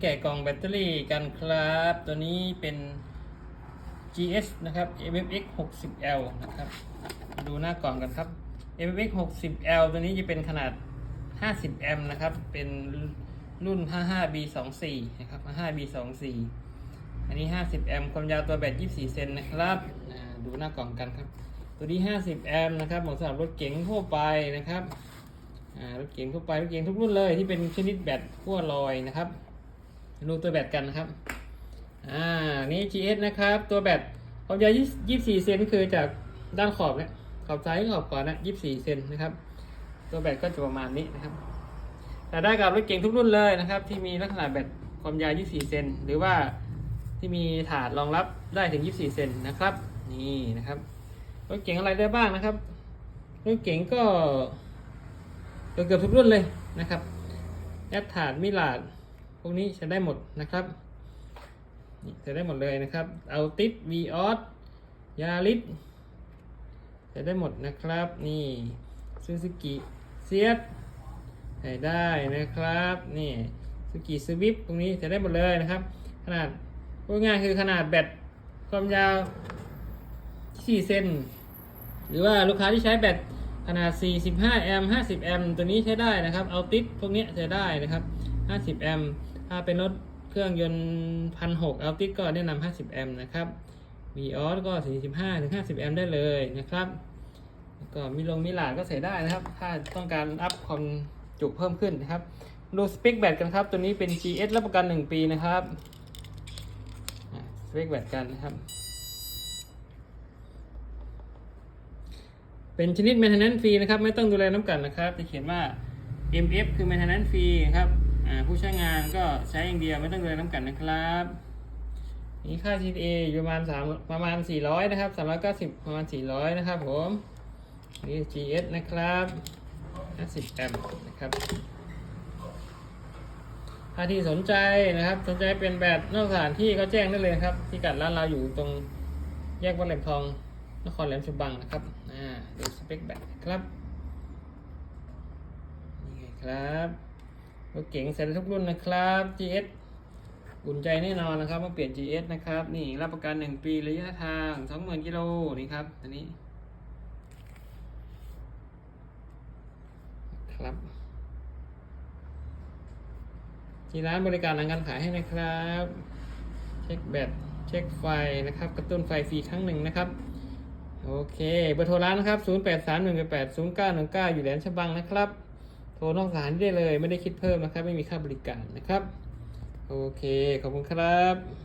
แกะกล่องแบตเตอรี่กันครับ ตัวนี้เป็น GS นะครับ MFX 60L นะครับ ดูหน้ากล่องกันครับ MFX 60L ตัวนี้จะเป็นขนาด 50 แอมป์นะครับ เป็นรุ่น 55B24 นะครับ 55B24 อันนี้ 50 แอมป์ ความยาวตัวแบต 24 เซนนะครับ ดูหน้ากล่องกันครับ ตัวนี้ 50 แอมป์นะครับเหมาะสำหรับรถเก๋งทั่วไปนะครับ รถเก๋งทั่วไป รถเก๋งทุกรุ่นเลยที่เป็นชนิดแบตขั้วลอยนะครับ ดูตัวแบตกันนะครับ อ่า นี่ GS นะครับ ตัวแบตความยาว24 เซนคือจากด้านขอบเนี่ยขอบซ้ายขอบขวานะ24 เซนนะครับ ตัวแบตก็จะประมาณนี้นะครับ แต่ได้กับรถเก๋งทุกรุ่นเลยนะครับ ที่มีลักษณะแบตความยาว24 เซนหรือว่าที่มีถาดรองรับได้ถึง 24 เซนนะครับ นี่นะครับ รถเก๋งอะไรได้บ้างนะครับ รถเก๋งก็เกือบทุกรุ่นเลยนะครับ แอดถาดมิลาด พวกนี้ใช้ได้หมดนะครับนี่ใช้ได้หมดเลยนะครับ เอาติดวีออสยาริสใช้ได้หมดนะครับ นี่ซูซูกิเซียสใช้ได้นะครับ นี่ซูกิสวิปตรงนี้ใช้ได้หมดเลยนะครับ ขนาดพูดง่ายคือขนาดแบตความยาว4เซนหรือว่าลูกค้าที่ใช้แบตขนาด 45 แอมป์ 50 แอมป์ ตัวนี้ใช้ได้นะครับ เอาติดพวกนี้ใช้ได้นะครับ 50 แอมป์ ถ้าเป็นรถเครื่องยนต์พันหกเอาติก็แนะนำ50 แอมป์นะครับ v ีออสก็ 45ถึง50 แอมป์ได้เลยนะครับ ก็มีลงมีหลาดก็ใส่ได้นะครับ ถ้าต้องการอัพความจุเพิ่มขึ้นนะครับ ดูสเปคแบตกันครับ ตัวนี้เป็น GS รับประกัน 1 ปีนะครับสเปคแบตกันนะครับ เป็นชนิด maintenance free นะครับ ไม่ต้องดูแลน้ำกันนะครับ จะเขียนว่า MF คือ maintenance free ครับ ผู้ใช้งานก็ใช้อย่างเดียวไม่ต้องดูแลน้ำกันนะครับนี่ค่า CTA อยู่ประมาณ3ประมาณ400นะครับ390ประมาณ400นะครับผมนี่ GS นะครับ50แอมป์นะครับถ้าที่สนใจนะครับ สนใจเป็นแบบนอกสถานที่ก็แจ้งได้เลยครับที่กัดร้านเราอยู่ตรงแยกวัดแหลมทองนครแหลมฉบังนะครับ อ่าดูสเปคแบบครับ นี่ไงครับ รถเก๋งเซ็นทุกรุ่นนะครับ GS อุ่นใจแน่นอนนะครับมื่อเปลี่ยน GS นะครับ นี่รับประกัน 1 ปีระยะทาง 20,000กิโลนี่ครับอันนี้ครับ ที่ร้านบริการหลังการขายให้นะครับ เช็คแบตเช็คไฟนะครับ กระตุ้นไฟฟรีครั้งหนึ่งนะครับ โอเคเบอร์โทรร้านนะครับ 0 8 3 1 8 8 0 9 1 9 อยู่แหลมฉบังนะครับ โทรนอกสถานที่ได้เลย ไม่ได้คิดเพิ่มนะครับ ไม่มีค่าบริการนะครับ โอเค ขอบคุณครับ